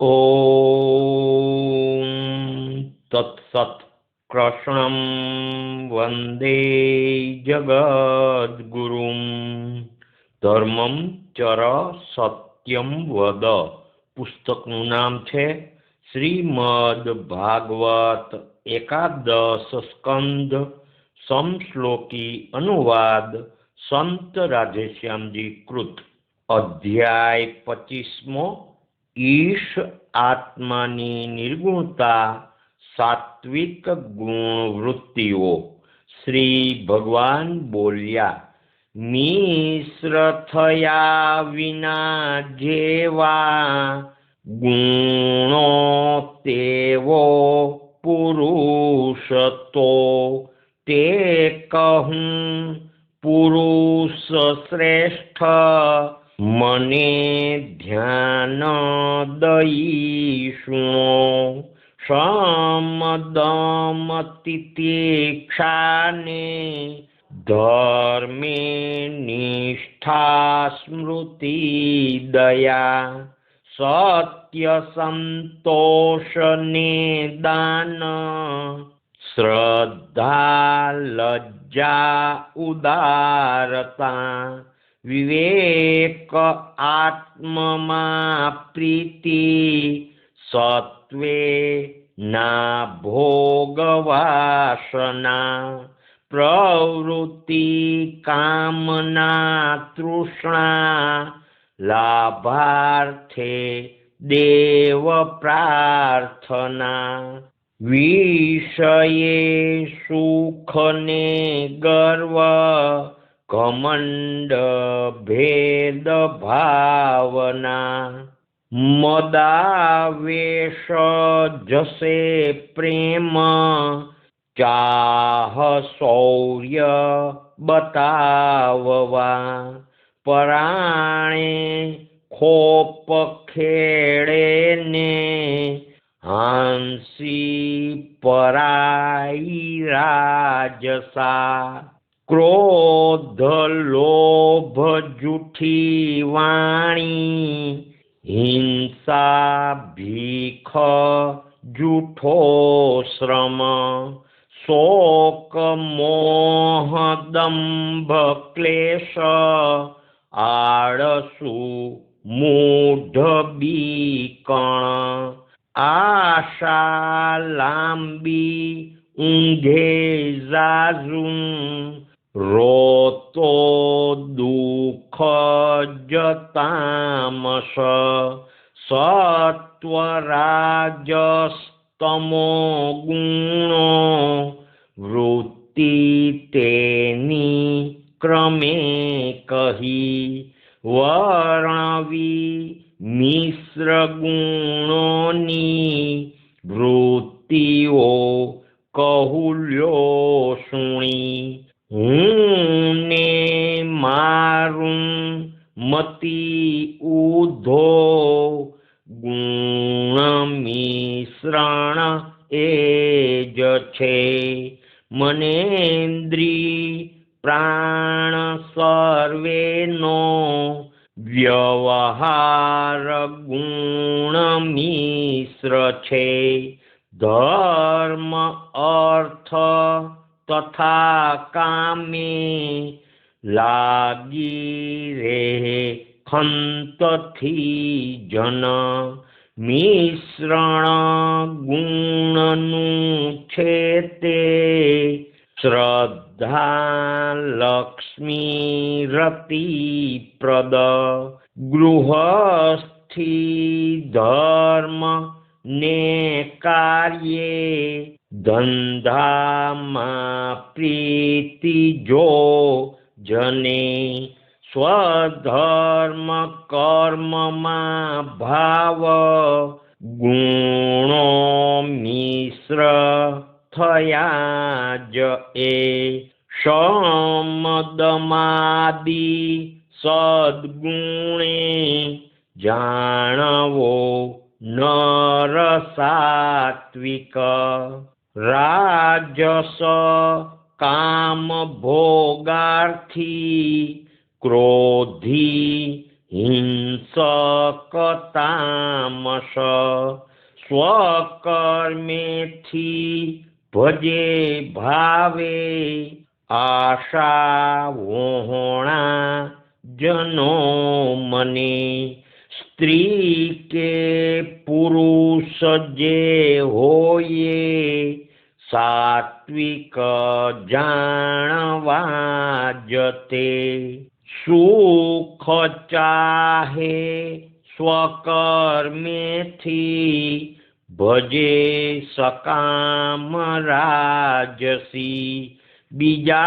ॐ तत्सत् कृष्णं વંદે જગદ્ગુરુમ ધર્મમ ચર સત્યમ વદ પુસ્તકનું નામ છે શ્રીમદ ભાગવત એકાદશ સ્કંદ સમશ્લોકી અનુવાદ સંત રાધેશ્યામજી કૃત અધ્યાય પચીસમો ઈશ આત્માની નિર્ગુણતા સાત્વિક ગુણ વૃત્તિઓ શ્રી ભગવાન બોલ્યા મિશ્ર થયા વિના જેવા ગુણો તેવો પુરુષ તો તે કહું પુરુષ શ્રેષ્ઠ मने ध्यान दयिषुणो धर्मे निष्ठा स्मृतिदया सत्यसन्तोषनिदान श्रद्धा लज्जा उदारता વિવેક આત્મમાં પ્રીતિ સત્વે ના ભોગવાસના પ્રવૃત્તિ કામના તૃષ્ણા લાભાર્થે દેવ પ્રાર્થના વિષયે સુખને ગર્વ ઘમંડ ભેદ ભાવના મદાવેશ જશે પ્રેમ ચાહ શૌર્ય બતાવવા પરાણે ખોપ ખેડે ને હાંસી પરાઈ રાજસા ક્રોધ, લોભ, જૂઠી, વાણી, હિંસા, ભીખ, જૂઠો, શ્રમ, શોક, મોહ, દંભ, ક્લેશ, આળસુ, મૂઢ, બીકણ, આશા, લાંબી, ઊંઘે જાજું રોતો દુઃખ જતામસ સત્વરાજસ્તમો ગુણો વૃત્તિ તેની ક્રમે કહી વર્ણવી મિશ્ર ગુણોની વૃત્તિઓ કહુલ્યો સુણી હું ને મારું મતી ઉધો ગુણ મિશ્રણ એ જ છે. મનેન્દ્રી પ્રાણ સર્વેનો વ્યવહાર ગુણ મિશ્ર છે. ધર્મ અર્થ તથા કામે લાગી રે ખંતથી જન મિશ્રણ ગુણનું છે તે શ્રદ્ધા લક્ષ્મી રતિપ્રદ ગૃહસ્થી ધર્મ ને કાર્યે ધંધામાં પ્રીતિ જો જને સ્વધર્મ કર્મમાં ભાવ ગુણો મિશ્ર થયા જ એ સમદમાદી સદગુણે જાણવો નર સાત્વિક રાજસ કામ ભોગાર્થી ક્રોધી હિંસ હિંસકતામસ. સ્વકર્મેથી ભજે ભાવે આશા વહોણા જનો મને. સ્ત્રી કે सात्विकजाणवाजते। सुखचाहे स्वकर्मेथि भजे सकामराजसि। राजसि बीजाहि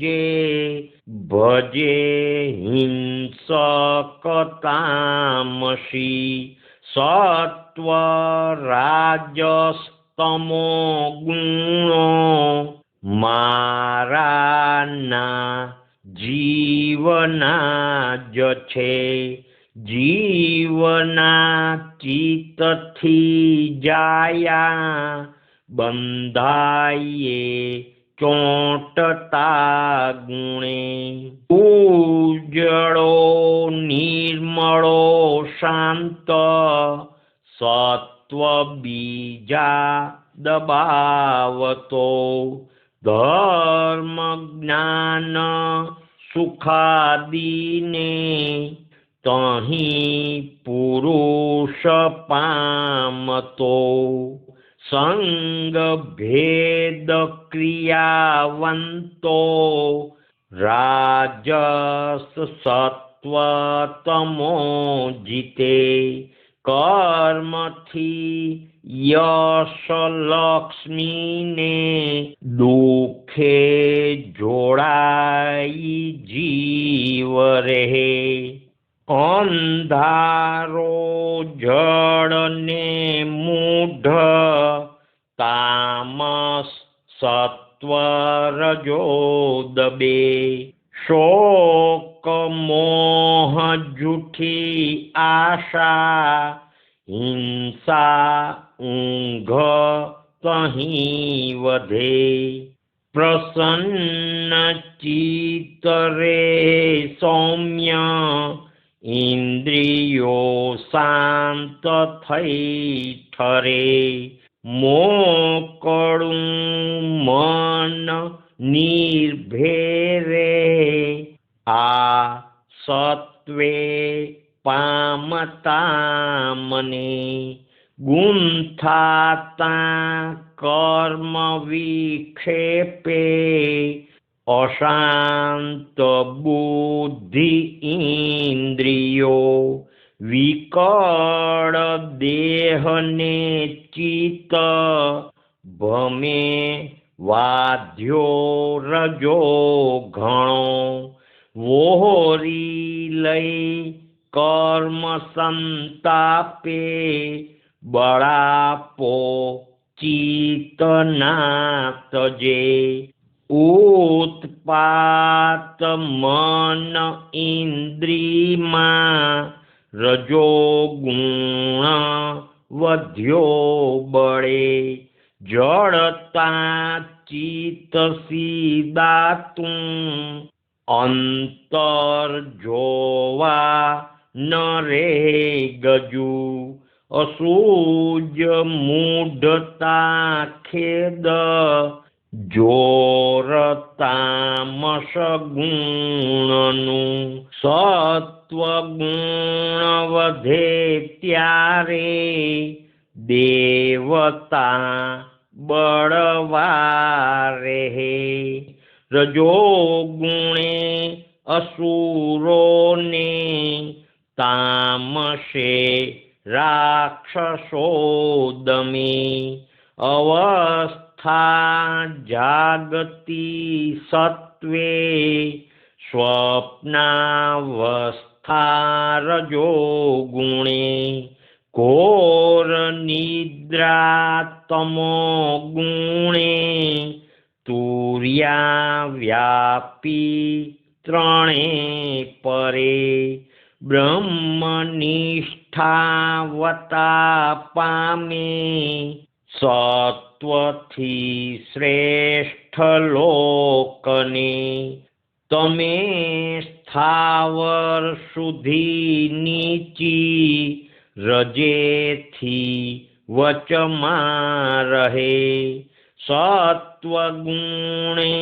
जे भजे हिंसकतामसि। सत् સકામ રાજસી બીજાને હાણ ચાહી જે ભજે હિંસકતામસી સત્વ ગુણો મારાના જીવના જ છે જીવના ચિત્તથી જાયા બંધાઈએ ચોંટતા ગુણે ઉજળો નિર્મળો શાંત સત્વ બીજા દબાવતો ધર્મ જ્ઞાન સુખાદીને તહીં પુરુષ પામતો સંગ ભેદ ક્રિયાવંતો રાજસ સત્વ જીતે કર્મથી યશ લક્ષ્મીને દુઃખે જોડાઈ જીવ રહે. અંધારો જળને મૂઢ તામસ સત્વ રજો દબે. શોક, મોહ જૂઠી आशा हिंसा ऊङ्घ तहि वधे। प्रसन्नचितरे सौम्य इन्द्रियो शान्तथैठरे मो कडु मन निर्भेरे। आ सत्त्वे પામતા મને ગુંથાતા કર્મ વિક્ષેપે અશાંત બુદ્ધિ ઇન્દ્રિયો વિકળ દેહને ચિત્ત ભમે વાધ્યો રજો ઘણો વોહરી લઈ કર્મ સંતાપે બળાપો ચિત્તના તજે ઉત્પાત મન ઇન્દ્રિમાં રજો ગુણ વધ્યો બળે. જડતા ચિત્ત સીદાતું અંતર જોવા ન રે ગજુ અસૂજ મૂઢતા ખેદ જોરતામસગુણનું સત્વગુણ વધે ત્યારે દેવતા બળવારે રજો ગુણે અસુરોને તામસે રાક્ષસો દમે અવસ્થા જાગતી સત્વે સ્વપ્નાવસ્થા રજો ગુણે ઘોર નિદ્રા તમો ગુણે તુર્યા વ્યાપી ત્રણે પરે બ્રહ્મનિષ્ઠાવતા પામે સત્વથી શ્રેષ્ઠ લોકને તમે સ્થાવર સુધી નીચી રજેથી વચમાં રહે. સત્વગુણે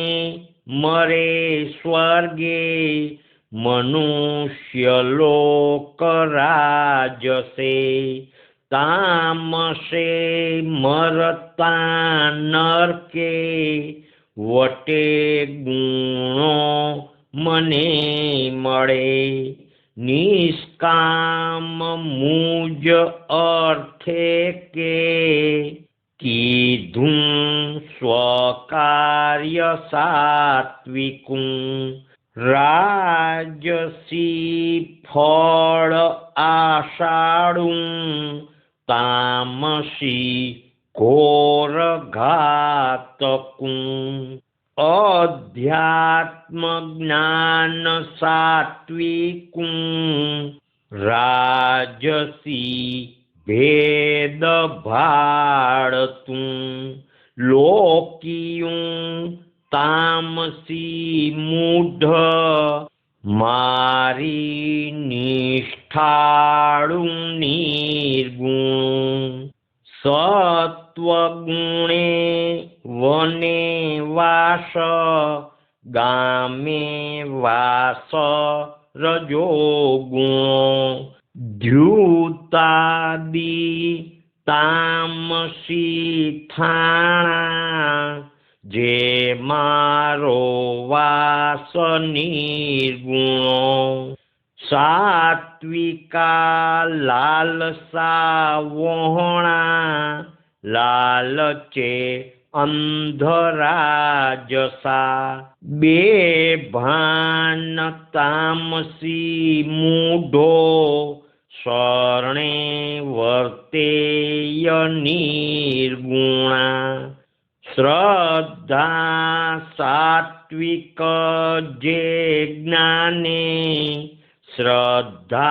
મરે સ્વર્ગે મનુષ્ય લોક રાજસે તામસે મરતા નરકે વટે ગુણો મને મળે. નિષ્કામ મુજ અર્થે કે કીધું સ્વકાર્ય સાત્વિકું રાજસી ફળ આષાઢું તામસી ઘોર ઘાતકું અધ્યાત્મ જ્ઞાન સાત્વિકું રાજસી ભેદ ભાડતું લોકિયું તામસી મૂઢ મારી નિષ્ઠાળું નિર્ગુણ સત્વગુણે વને વાસ ગામે વાસ રજો ગુણો દ્યુતાદી તામસી થાણા જે મારો વાસ નિર્ગુણો સાત્વિકા લાલસા વહોણા લાલચે અંધરાજસા. બે ભાન તામસી મૂઢો, શરણે વર્તેય નિર્ગુણા. श्रद्धा सात्विकज्ञाने श्रद्धा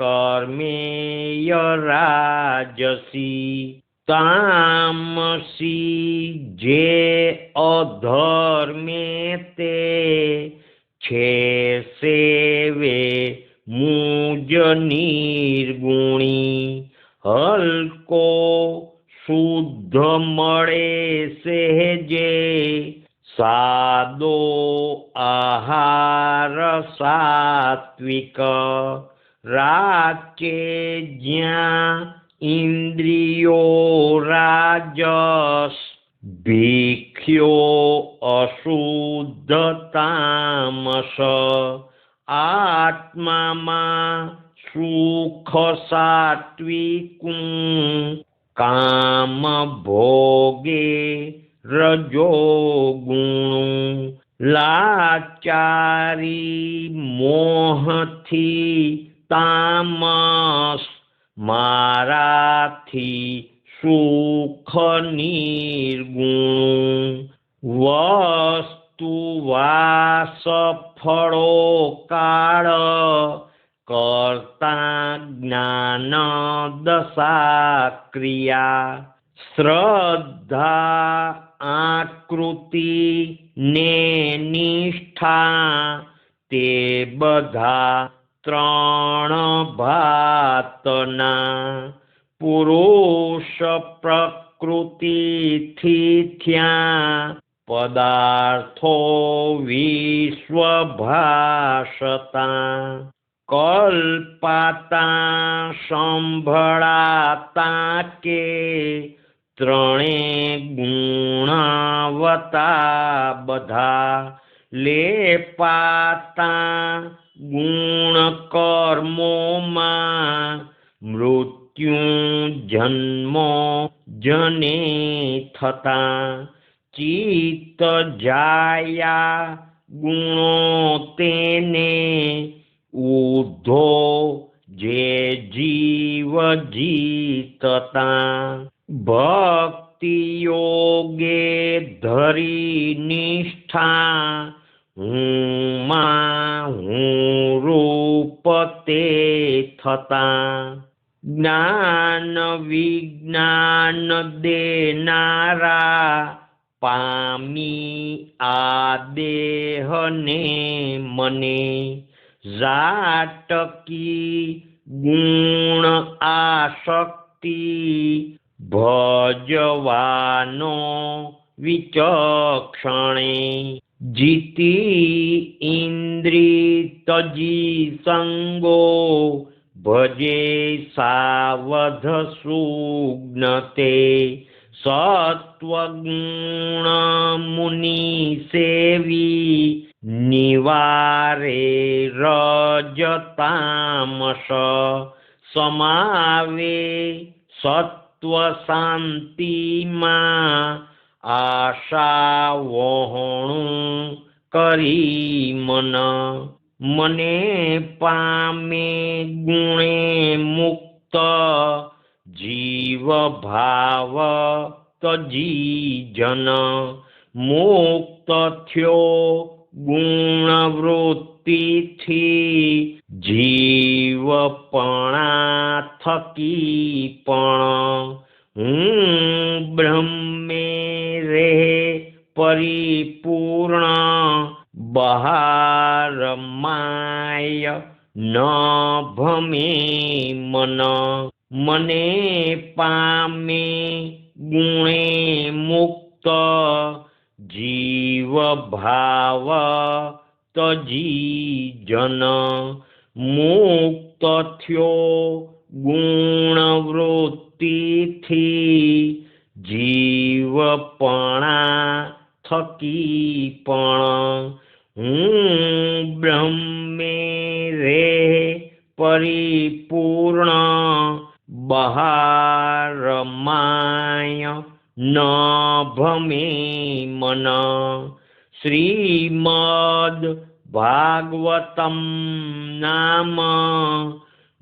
कर्मेयराजसि तामसि जे अधर्मे ते क्षे मुज निर्गुणी हल्को शुद्धमणे सेहजे सादो आहारसात्विक साक ज्ञा इन्द्रियो राजस अशुद्धतामस। अशुद्धमस आत्मा सुख सात् ઇન્દ્રિયો રાજસ ભીખ્યો અશુદ્ધ તામસ આત્મામાં સુખ સાત્વિકું કામ ભોગે લાચારી મોહથી તામસ, મારાથી સુખ નિર્ગુણ. વસ્તુ વાસ ફળો કાળ કર્તા જ્ઞાન દશા ક્રિયા શ્રદ્ધા આકૃતિ ને નિષ્ઠા તે બધા ત્રણ ભાતના પુરુષ પ્રકૃતિથી થયા પદાર્થો વિશ્વભાષતા કલ્પાતા સંભળાતા કે ત્રણે ગુણાવતા બધા લેપાતા ગુણ કર્મોમાં મૃત્યુ જન્મો જને થતા ચિત્ત જાયા ગુણો તેને ઉધો જે જીવ જીતતા, ભક્તિ યોગે ધરી નિષ્ઠા હું માં હું રૂપ તે થતા. જ્ઞાન વિજ્ઞાન દેનારા પામી આ દેહને મને जाटकी गुण आसक्ति भजवानो विचक्षणे जिति इन्द्री जी सङ्गो भजे सावधसुग्नते। સુગ્નતે સત્વગુણ મુનિ સેવી, નિવારે રજતામસ, સમાવે સત્વ શાંતિમાં આશા વહોણું કરી મન. મને પામે ગુણે મુક્ત જીવ ભાવ તજી જન મુક્ત થયો ગુણવૃત્તિથી જીવપણા થકી પણ હું બ્રહ્મે રે પરિપૂર્ણ બહાર માય ન ભમે મન. મને પામે ગુણે મુક્ત જીવ ભાવ તજી જન મુક્ત થયો ગુણવૃત્તિથી જીવપણા થકી પણ હું બ્રહ્મે રે પરિપૂર્ણ बहारमाय न भे मन। श्रीमद्भागवतं नाम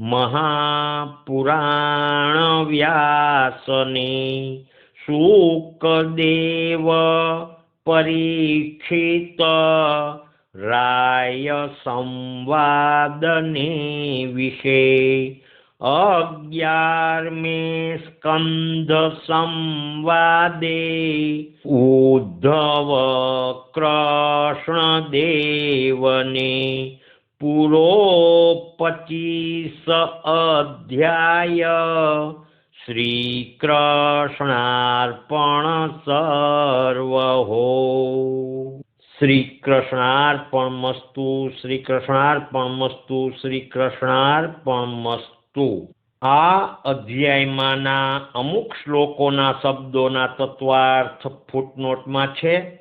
महापुराणव्यासने शुकदेव परीक्षित राय संवादने विषे અગિયારમે સ્કંદ સંવાદે ઉદ્ધવ કૃષ્ણ દેવને પૂરો પચીસ અધ્યાય શ્રી કૃષ્ણાર્પણ સર્વ હો શ્રી કૃષ્ણાર્પણ મસ્તુ શ્રી કૃષ્ણાર્પણ મસ્તુ શ્રી કૃષ્ણાર્પણ મસ્તુ આ અધ્યાયમાંના અમુક શ્લોકોના શબ્દોના તત્વાર્થ ફૂટનોટમાં છે.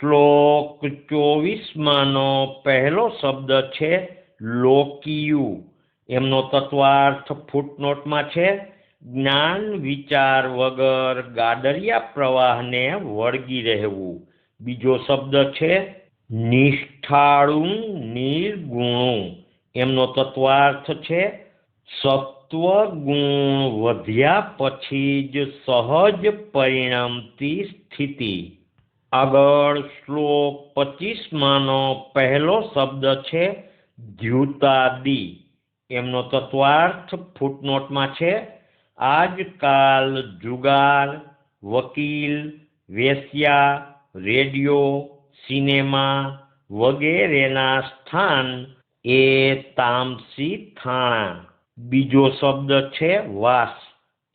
શ્લોક ચોવીસમાંનો પહેલો શબ્દ છે, લોકિયુ એમનો તત્વાર્થ ફૂટનોટમાં છે, જ્ઞાન વિચાર વગર ગાડરિયા પ્રવાહને વળગી રહેવું બીજો શબ્દ છે, નિષ્ઠાળું નિર્ગુણું એમનો તત્વાર્થ છે સત્વ ગુણ વધ્યા પછી જ સહજ પરિણમતી સ્થિતિ. આગળ શ્લોક પચીસમાંનો પહેલો શબ્દ છે દ્યુતાદી. એમનો તત્વાર્થ ફૂટનોટમાં છે. આજકાલ જુગાર, વકીલ, વેશ્યા, રેડિયો, સિનેમા વગેરેના સ્થાન એ તામસી થાણા. બીજો શબ્દ છે વાસ.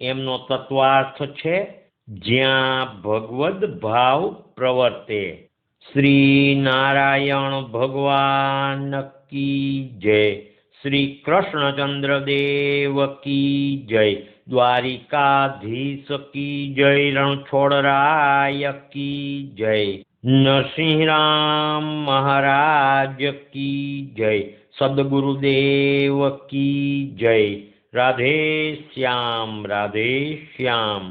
એમનો તત્વાર્થ છે જ્યાં ભગવદ ભાવ પ્રવર્તે. શ્રી નારાયણ ભગવાન કી જય. શ્રી કૃષ્ણચંદ્ર દેવ કી જય. દ્વારિકાધીશ કી જય. રણછોડરાય કી જય. નરસિંહરામ મહારાજ કી જય. સદગુરુદેવ કી જય રાધે શ્યામ રાધે શ્યામ